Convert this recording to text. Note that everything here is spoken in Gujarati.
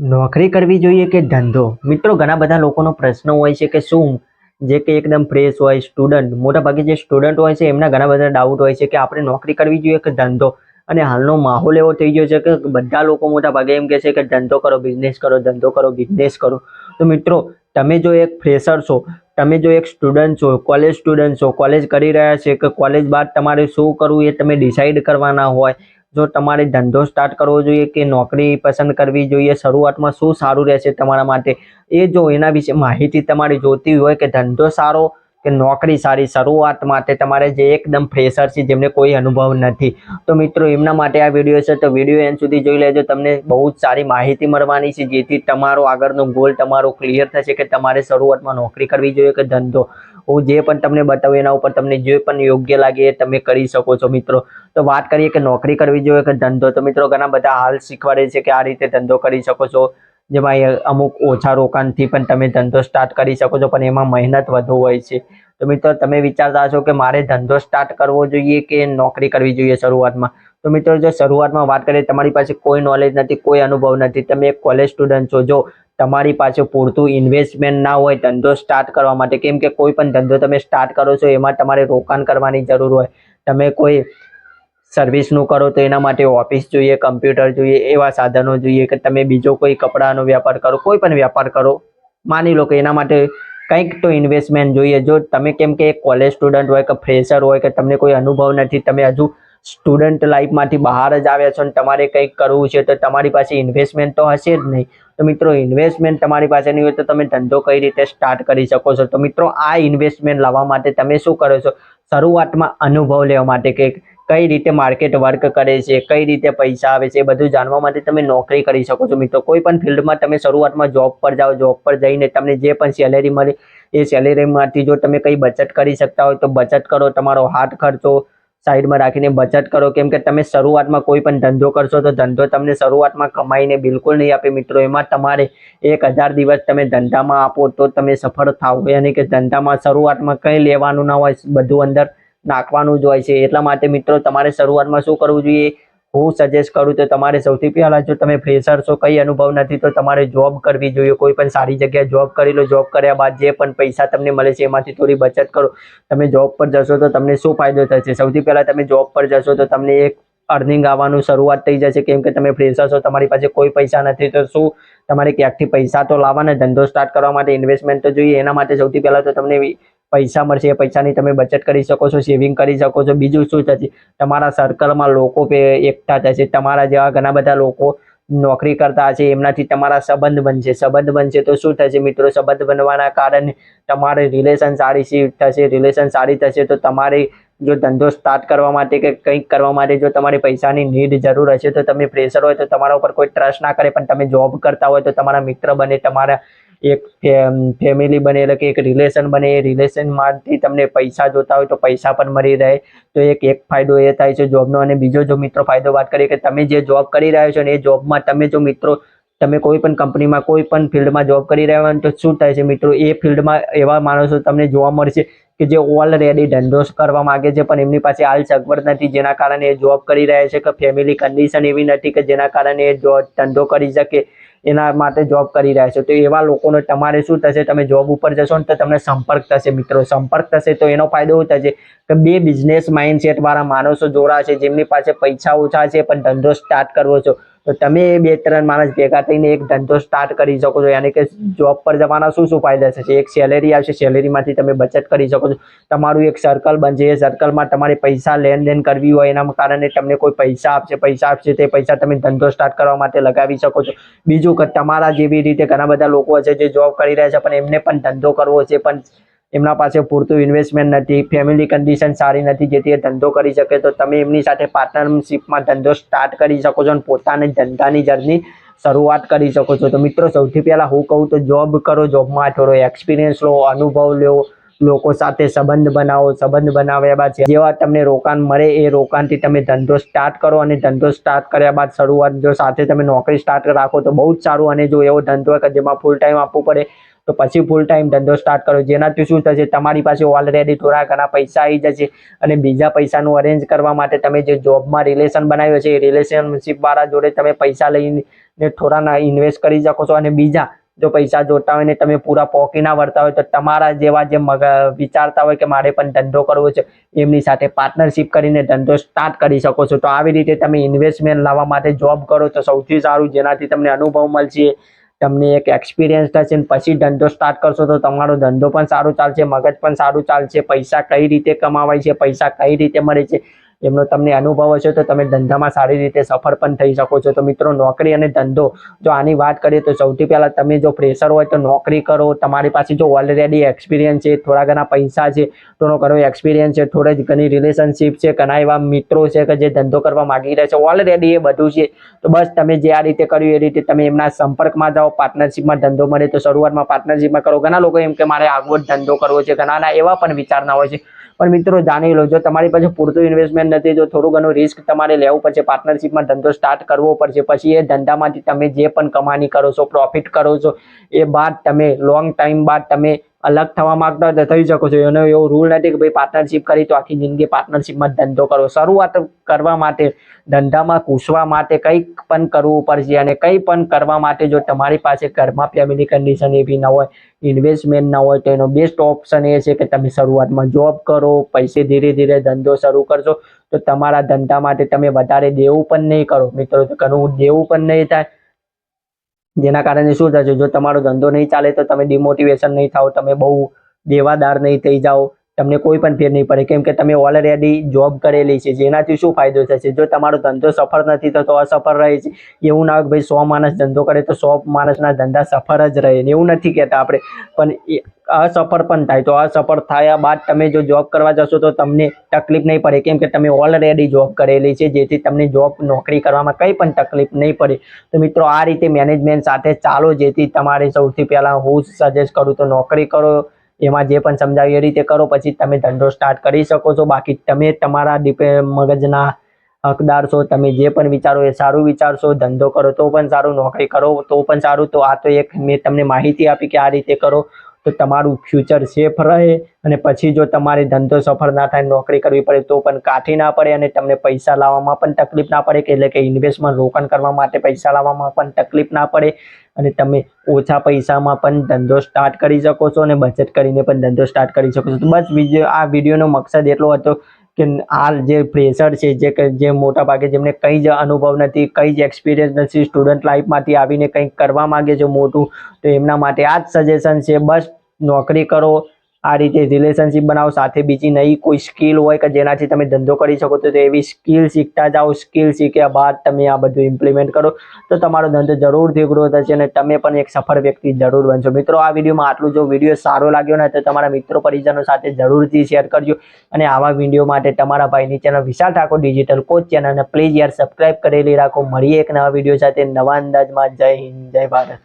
નોકરી કરવી જોઈએ કે ધંધો? મિત્રો, ઘણા બધા લોકોનો પ્રશ્ન હોય છે કે શું? જે કે એકદમ ફ્રેશ હોય સ્ટુડન્ટ મોટાભાગે જે સ્ટુડન્ટ હોય છે, એમના ઘણા બધા ડાઉટ હોય છે કે આપણે નોકરી કરવી જોઈએ કે ધંધો? અને હાલનો માહોલ એવો થઈ ગયો છે કે બધા લોકો મોટા ભાગે એમ કહે છે કે ધંધો કરો બિઝનેસ કરો, ધંધો કરો બિઝનેસ કરો. તો મિત્રો, તમે જો એક ફ્રેશર છો, તમે જો એક સ્ટુડન્ટ છો કોલેજ સ્ટુડન્ટ છો કોલેજ કરી રહ્યા છે કે કોલેજ બાદ તમારે શું કરવું એ તમે ડિસાઈડ કરવાના હોય. જો તમારે ધંધો સ્ટાર્ટ કરવો જોઈએ કે નોકરી પસંદ કરવી જોઈએ, શરૂઆતમાં શું સારું રહેશે તમારા માટે, એ જો એના વિશે માહિતી તમારે જોતી હોય કે ધંધો સારો કે નોકરી સારી, શરૂઆત માટે તમારે જે એકદમ ફ્રેશર છે જેમને કોઈ અનુભવ નથી. તો મિત્રો, એમના માટે આ વીડિયો છે. તો વીડિયો એન્ડ સુધી જોઈ લેજો. તમને બહુ જ સારી માહિતી મળવાની છે. જેથી તમારો આગળનો ગોલ તમારો ક્લિયર થશે કે તમારે શરૂઆતમાં નોકરી કરવી જોઈએ કે ધંધો. હું જે પણ તમને બતાવું, એના ઉપર તમને જે પણ યોગ્ય લાગે એ તમે કરી શકો છો મિત્રો. તો વાત કરીએ કે નોકરી કરવી જોઈએ કે ધંધો? તો મિત્રો ઘણા બધા હાલ શીખવાડે છે કે આ રીતે ધંધો કરી શકો છો. જેમાં અમુક ઓછા રોકાણથી પણ તમે ધંધો સ્ટાર્ટ કરી શકો છો, પણ એમાં મહેનત વધુ હોય છે. તો મિત્રો તમે વિચારતા હશો કે મારે ધંધો સ્ટાર્ટ કરવો જોઈએ કે નોકરી કરવી જોઈએ શરૂઆતમાં? તો મિત્રો, જો શરૂઆતમાં વાત કરીએ, તમારી પાસે કોઈ નોલેજ નથી, કોઈ અનુભવ નથી, તમે એક કોલેજ સ્ટુડન્ટ છો, જો તમારી પાસે પૂરતું ઇન્વેસ્ટમેન્ટ ના હોય, ધંધો સ્ટાર્ટ કરવા માટે, કેમ કે કોઈ પણ ધંધો તમે સ્ટાર્ટ કરો છો, એમાં તમારે રોકાણ કરવાની જરૂર હોય. તમે કોઈ સર્વિસનું કરો, તો એના માટે ઓફિસ જોઈએ કમ્પ્યુટર જોઈએ, એવા સાધનો જોઈએ કે તમે બીજો કોઈ કપડાનો વ્યાપાર કરો, કોઈ પણ વ્યાપાર કરો. માની લો કે એના માટે કંઈક તો ઇન્વેસ્ટમેન્ટ જોઈએ. જો તમે કેમ કે કોલેજ સ્ટુડન્ટ હોય કે ફ્રેશર હોય કે તમને કોઈ અનુભવ નથી, તમે હજુ સ્ટુડન્ટ લાઈફમાંથી બહાર જ આવ્યા છો અને તમારે કંઈક કરવું છે તો તમારી પાસે ઇન્વેસ્ટમેન્ટ તો હશે જ નહીં. તો મિત્રો ઇન્વેસ્ટમેન્ટ તમારી પાસે નહીં હોય તો તમે ધંધો કઈ રીતે સ્ટાર્ટ કરી શકો છો? તો મિત્રો, આ ઇન્વેસ્ટમેન્ટ લાવવા માટે તમે શું કરો છો? શરૂઆતમાં અનુભવ લેવા માટે કે કઈ રીતે માર્કેટ વર્ક કરે છે, કઈ રીતે પૈસા આવે છે એ બધું જાણવા માટે તમે નોકરી કરી શકો છો. મિત્રો, કોઈ પણ ફિલ્ડમાં તમે શરૂઆતમાં જોબ પર જાઓ જોબ પર જઈને તમને જે પણ સેલેરી મળે, એ સેલેરીમાંથી જો તમે કંઈ બચત કરી શકતા હોય તો બચત કરો, તમારો હાથ ખર્ચો સાઈડમાં રાખીને બચત કરો. કેમ કે તમે શરૂઆતમાં કોઈ પણ ધંધો કરશો તો ધંધો તમને શરૂઆતમાં કમાઈને બિલકુલ નહીં આપે. મિત્રો, એમાં તમારે એક હજાર દિવસ તમે ધંધામાં આપો તો તમે સફળ થાવ. યાની કે ધંધામાં શરૂઆતમાં કંઈ લેવાનું ના હોય, બધું અંદર નાખવાનું જ હોય છે. એટલા માટે મિત્રો, તમારે શરૂઆતમાં શું કરવું જોઈએ? હું સજેસ્ટ કરું તો તમારે સૌથી પહેલાં જો તમે ફ્રેશર છો, કંઈ અનુભવ નથી, તો તમારે જોબ કરવી જોઈએ. કોઈ પણ સારી જગ્યાએ જોબ કરી લો. જોબ કર્યા બાદ જે પણ પૈસા તમને મળે છે, એમાંથી થોડી બચત કરો. તમે જોબ પર જશો તો તમને શું ફાયદો થશે? સૌથી પહેલાં તમે જોબ પર જશો તો તમને એક અર્નિંગ આવવાનું શરૂઆત થઈ જશે. કેમ કે તમે ફ્રેશર છો, તમારી પાસે કોઈ પૈસા નથી, તો શું? તમારે ક્યાંકથી પૈસા તો લાવવાના, ધંધો સ્ટાર્ટ કરવા માટે ઇન્વેસ્ટમેન્ટ તો જોઈએ. એના માટે સૌથી પહેલાં તો તમને પૈસા મળશે, એ પૈસાની તમે બચત કરી શકો છો સેવિંગ કરી શકો છો. બીજું શું થશે તમારા સર્કલમાં લોકો એકઠા થશે તમારા જેવા ઘણા બધા લોકો નોકરી કરતા હશે એમનાથી તમારા સંબંધ બનશે. સંબંધ બનશે તો શું થશે મિત્રો? સંબંધ બનવાના કારણે તમારે રિલેશન સારી થશે રિલેશન સારી થશે તો તમારે જો ધંધો સ્ટાર્ટ કરવા માટે કે કંઈક કરવા માટે જો તમારે પૈસાની નીડ જરૂર હશે તો તમે પ્રેશર હોય તો તમારા ઉપર કોઈ ટ્રસ્ટ ના કરે. પણ તમે જોબ કરતા હોય તો તમારા મિત્ર બને, તમારા એક ફેમિલી બને, એટલે કે એક રિલેશન બને, એ રિલેશનમાંથી તમને પૈસા જોતા હોય તો પૈસા પણ મળી રહે. તો એક એક ફાયદો એ થાય છે જોબનો અને બીજો જો મિત્રો ફાયદો વાત કરીએ કે તમે જે જોબ કરી રહ્યા છો ને એ જોબમાં તમે જો મિત્રો, તમે કોઈ પણ કંપનીમાં કોઈ પણ ફિલ્ડમાં જોબ કરી રહ્યા હોય તો શું થાય છે મિત્રો? એ ફિલ્ડમાં એવા માણસો તમને જોવા મળશે કે જે ઓલરેડી ધંધો કરવા માગે છે, પણ એમની પાસે હાલ સગવડ નથી, જેના કારણે એ જોબ કરી રહ્યા છે, કે ફેમિલી કન્ડિશન એવી નથી કે જેના કારણે એ ધંધો કરી શકે, એના માટે જોબ કરી રહ્યા છે. તો એવા લોકોનો તમારે શું થશે? તમે જોબ ઉપર જશો ને તો તમને સંપર્ક થશે મિત્રો. સંપર્ક થશે તો એનો ફાયદો શું થશે? કે બે બિઝનેસ માઇન્ડસેટવાળા માણસો જોડાશે, જેમની પાસે પૈસા ઓછા છે, પણ ધંધો સ્ટાર્ટ કરવો છો. તો તમે બે ત્રણ માણસ ભેગા થઈને એક ધંધો સ્ટાર્ટ કરી શકો છો. યાની કે જોબ પર જવાના શું શું ફાયદા થશે? એક સેલેરી આવશે સેલેરીમાંથી તમે બચત કરી શકો છો. તમારું એક સર્કલ બનશે. એ સર્કલમાં તમારે પૈસા લેનદેન કરવી હોય એના કારણે તમને કોઈ પૈસા આપશે પૈસા આપશે, તે પૈસા તમે ધંધો સ્ટાર્ટ કરવા માટે લગાવી શકો છો. બીજું કે તમારા જેવી રીતે ઘણા બધા લોકો છે જે જોબ કરી રહ્યા છે, પણ એમને પણ ધંધો કરવો છે, પણ એમના પાસે પૂરતું ઇન્વેસ્ટમેન્ટ નથી ફેમિલી કન્ડિશન સારી નથી, જેથી એ ધંધો કરી શકે. તો તમે એમની સાથે પાર્ટનરશિપમાં ધંધો સ્ટાર્ટ કરી શકો છો અને પોતાની ધંધાની જર્ની શરૂઆત કરી શકો છો. તો મિત્રો, સૌથી પહેલાં હું કહું તો જોબ કરો જોબમાં થોડો એક્સપિરિયન્સ લો, અનુભવ લો, લોકો સાથે સંબંધ બનાવો. સંબંધ બનાવ્યા બાદ જેવા તમને રોકાણ મળે, એ રોકાણથી તમે ધંધો સ્ટાર્ટ કરો અને ધંધો સ્ટાર્ટ કર્યા બાદ શરૂઆત જો સાથે તમે નોકરી સ્ટાર્ટ રાખો તો બહુ જ સારું. અને જો એવો ધંધો કે જેમાં ફૂલ ટાઈમ આપવું પડે તો પછી ફૂલ ટાઈમ ધંધો સ્ટાર્ટ કરો. જેનાથી શું થશે, તમારી પાસે ઓલરેડી થોડા ઘણા પૈસા આવી જશે અને બીજા પૈસાનું અરેન્જ કરવા માટે તમે જે જોબમાં રિલેશન બનાવ્યો છે, એ રિલેશનશીપ વાળા જોડે તમે પૈસા લઈને થોડાના થોડા ઇન્વેસ્ટ કરી શકો છો. અને બીજા જો પૈસા જોતા હોય ને તમે પૂરા પોકીના વળતા હોય, તો તમારા જેવા જે વિચારતા હોય કે મારે પણ ધંધો કરવો છે, એમની સાથે પાર્ટનરશિપ કરીને ધંધો સ્ટાર્ટ કરી શકો છો. તો આવી રીતે તમે ઇન્વેસ્ટમેન્ટ લાવવા માટે જોબ કરો તો સૌથી સારું, જેનાથી તમને અનુભવ મળશે. તમને એક એક્સપિરિયન્સ થશે પછી ધંધો સ્ટાર્ટ કરશો તો તમારો ધંધો પણ સારું ચાલશે, મગજ પણ સારું ચાલશે, પૈસા કઈ રીતે કમાવાય છે, પૈસા કઈ રીતે મળે છે એમનો તમને અનુભવ હશે તો તમે ધંધામાં સારી રીતે સફળ પણ થઈ શકો છો. તો મિત્રો, નોકરી અને ધંધો, જો આની વાત કરીએ તો સૌથી પહેલાં તમે જો પ્રેશર હોય તો નોકરી કરો. તમારી પાસે જો ઓલરેડી એક્સપિરિયન્સ છે, થોડા ઘણા પૈસા છે, થોડો ઘણો એક્સપિરિયન્સ છે, થોડી જ ઘણી રિલેશનશિપ છે, ઘણા એવા મિત્રો છે કે જે ધંધો કરવા માગી રહ્યા છે. ઓલરેડી એ બધું છે. તો બસ તમે જે આ રીતે કર્યું એ રીતે તમે એમના સંપર્કમાં જાઓ પાર્ટનરશિપમાં ધંધો મળે તો શરૂઆતમાં પાર્ટનરશિપમાં કરો. ઘણા લોકો એમ કે મારે આગળ ધંધો કરવો છે, ઘણાના એવા પણ વિચારના હોય છે. પણ મિત્રો, જાણી લો, જો તમારી પાસે પૂરતું ઇન્વેસ્ટમેન્ટ નથી, જો થોડું ઘણું રિસ્ક તમારે લેવું પડશે. પાર્ટનરશિપમાં ધંધો સ્ટાર્ટ કરવો પડશે. પછી એ ધંધામાંથી તમે જે પણ કમાણી કરો છો પ્રોફિટ કરો છો, એ બાદ તમે લોંગ ટાઈમ બાદ તમે અલગ થવા માંગતા હોય તો થઈ શકો છો. એનો એવો રૂલ નથી કે ભાઈ પાર્ટનરશિપ કરી તો આખી જિંદગી પાર્ટનરશિપમાં ધંધો કરો. શરૂઆત કરવા માટે, ધંધામાં ઘૂસવા માટે કંઈક પણ કરવું પડશે અને કંઈ પણ કરવા માટે જો તમારી પાસે ઘરમાં ફેમિલી કન્ડિશન એવી ન હોય ઇન્વેસ્ટમેન્ટ ન હોય, તો એનો બેસ્ટ ઓપ્શન એ છે કે તમે શરૂઆતમાં જોબ કરો પૈસે ધીરે ધીરે ધંધો શરૂ કરશો. તો તમારા ધંધા માટે તમે વધારે દેવું પણ નહીં કરો. મિત્રો, તો ઘણું દેવું પણ નહીં થાય. જેના કારણે શું થશે જો તમારો ધંધો નહીં ચાલે તો તમે ડિમોટિવેશન નહીં થાઓ, તમે બહુ દેવાદાર નહીં થઈ જાઓ. તમને કોઈ પણ ફેર નહીં પડે. કેમ કે તમે ઓલરેડી જોબ કરેલી છે, જેનાથી શું ફાયદો થશે? જો તમારો ધંધો સફળ નથી થતો, અસફળ રહે છે, એવું ના હોય ભાઈ સો માણસ ધંધો કરે તો સો માણસના ધંધા સફળ જ રહે એવું નથી કહેતા આપણે. પણ અસફળ પણ થાય. તો અસફળ થયા બાદ તમે જો જોબ કરવા જશો તો તમને તકલીફ નહીં પડે. કેમ કે તમે ઓલરેડી જોબ કરેલી છે, જેથી તમને જોબ નોકરી કરવામાં કંઈ પણ તકલીફ નહીં પડે. તો મિત્રો, આ રીતે મેનેજમેન્ટ સાથે ચાલો. જેથી તમારે સૌથી પહેલાં હું સજેસ્ટ કરું તો નોકરી કરો એમાં જે પણ સમજાવી એ રીતે કરો, પછી તમે ધંધો સ્ટાર્ટ કરી શકો છો. બાકી તમે તમારા ડિપે મગજના હકદાર છો, તમે જે પણ વિચારો એ સારું વિચારશો. ધંધો કરો તો પણ સારું, નોકરી કરો તો પણ સારું. તો આ તો એક મેં તમને માહિતી આપી કે આ રીતે કરો. તો તમારું ફ્યુચર સેફ રહે અને પછી જો તમારે ધંધો સફળ ના થાય, નોકરી કરવી પડે તો પણ કાઠી ના પડે અને તમને પૈસા લાવવામાં પણ તકલીફ ના પડે કે એટલે કે ઇન્વેસ્ટમાં રોકાણ કરવા માટે પૈસા લાવવામાં પણ તકલીફ ના પડે. અને તમે ઓછા પૈસામાં પણ ધંધો સ્ટાર્ટ કરી શકો છો અને બચત કરીને પણ ધંધો સ્ટાર્ટ કરી શકો છો. બસ બીજો આ વિડીયોનો મકસદ એટલો હતો કે હાલ જે પ્રેશર છે, જે જે મોટા ભાગે જેમને કંઈ જ અનુભવ નથી, કંઈ જ એક્સપિરિયન્સ નથી સ્ટુડન્ટ લાઈફમાંથી આવીને કંઈક કરવા માગે છે મોટું, તો એમના માટે આ જ સજેશન છે, બસ નોકરી કરો આ રીતે રિલેશનશિપ બનાવો, સાથે બીજી નવી કોઈ સ્કિલ હોય કે જેનાથી તમે ધંધો કરી શકો, તો એવી સ્કિલ શીખતા જાઓ સ્કિલ શીખ્યા બાદ તમે આ બધું ઇમ્પ્લિમેન્ટ કરો, તો તમારો ધંધો જરૂરથી ગ્રો થશે અને તમે પણ એક સફળ વ્યક્તિ જરૂર બનશો. મિત્રો, આ વિડીયોમાં આટલું. જો વીડિયો સારો લાગ્યો ને, તો તમારા મિત્રો પરિજનો સાથે જરૂરથી શેર કરજો અને આવા વીડિયો માટે તમારા ભાઈની channel Vishal Thakor digital coach ચેનલને પ્લીઝ યાર સબસ્ક્રાઇબ કરેલી રાખો. મળીએ એક નવા વીડિયો સાથે. નવા અંદાજમાં. જય હિન્દ, જય ભારત.